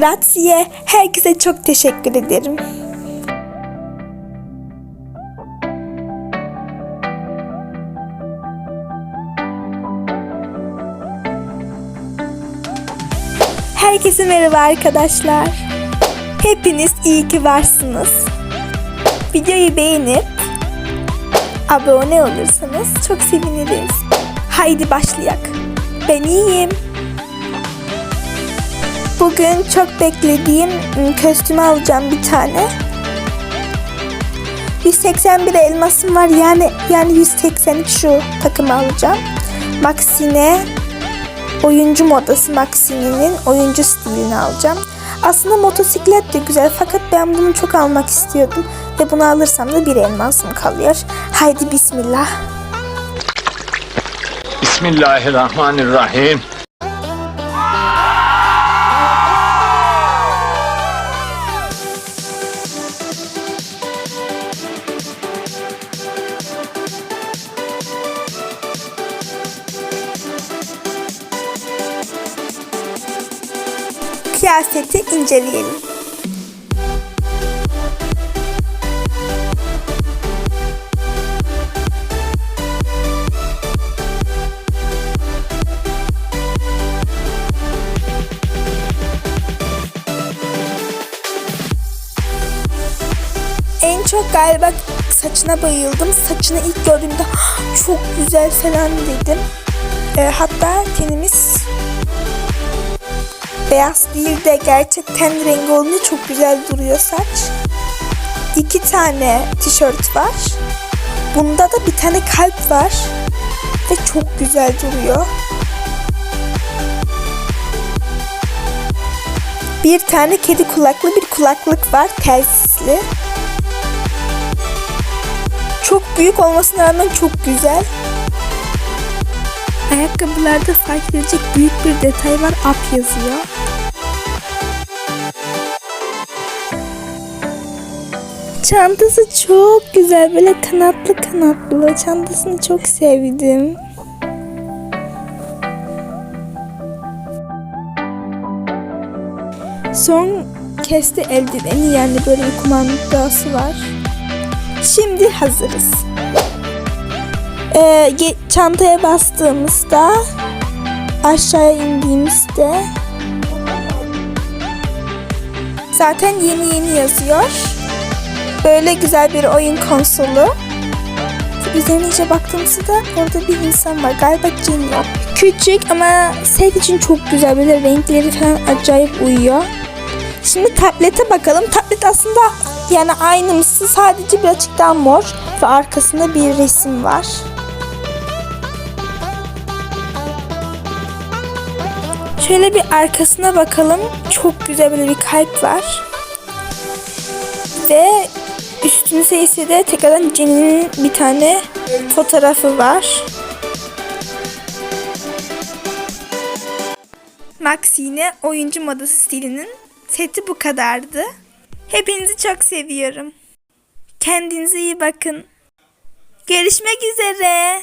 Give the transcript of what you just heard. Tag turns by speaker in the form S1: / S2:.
S1: Grazie. Herkese çok teşekkür ederim. Herkese merhaba arkadaşlar. Hepiniz iyi ki varsınız. Videoyu beğenip abone olursanız çok seviniriz. Haydi başlayak. Ben iyiyim. Bugün çok beklediğim ım, kostümü alacağım bir tane. 181 elmasım var yani yani 182 şu takımı alacağım. Maxine oyuncu modası Maxine'nin oyuncu stilini alacağım. Aslında motosiklet de güzel fakat ben bunu çok almak istiyordum ve bunu alırsam da bir elmasım kalıyor. Haydi bismillah.
S2: Bismillahirrahmanirrahim.
S1: Kıyafeti inceleyelim. En çok galiba saçına bayıldım. Saçını ilk gördüğümde "Ah, çok güzel falan dedim. Ee, hatta tenimiz beyaz değil de gerçekten rengi olunca çok güzel duruyor saç. İki tane tişört var. Bunda da bir tane kalp var. Ve çok güzel duruyor. Bir tane kedi kulaklı bir kulaklık var telsizli. Çok büyük olmasına rağmen çok güzel. Ayakkabılarda fark edilecek büyük bir detay var. Up yazıyor. Çantası çok güzel. Böyle kanatlı kanatlı. Çantasını çok sevdim. Son kesti eldiveni yani böyle bir kumandası var. Şimdi hazırız. Ee, çantaya bastığımızda aşağıya indiğimizde zaten yeni yeni yazıyor. Böyle güzel bir oyun konsolu. Üzerine iyice baktığımızda orada bir insan var. Galiba Jinyo. Küçük ama set için çok güzel. Böyle renkleri falan acayip uyuyor. Şimdi tablete bakalım. Tablet aslında yani aynımsı sadece birazcık daha mor ve arkasında bir resim var. Şöyle bir arkasına bakalım. Çok güzel böyle bir kalp var. Ve üstünde ise de tekrardan Jenny'nin bir tane fotoğrafı var. Maxine oyuncu modası stilinin seti bu kadardı. Hepinizi çok seviyorum. Kendinize iyi bakın. Görüşmek üzere.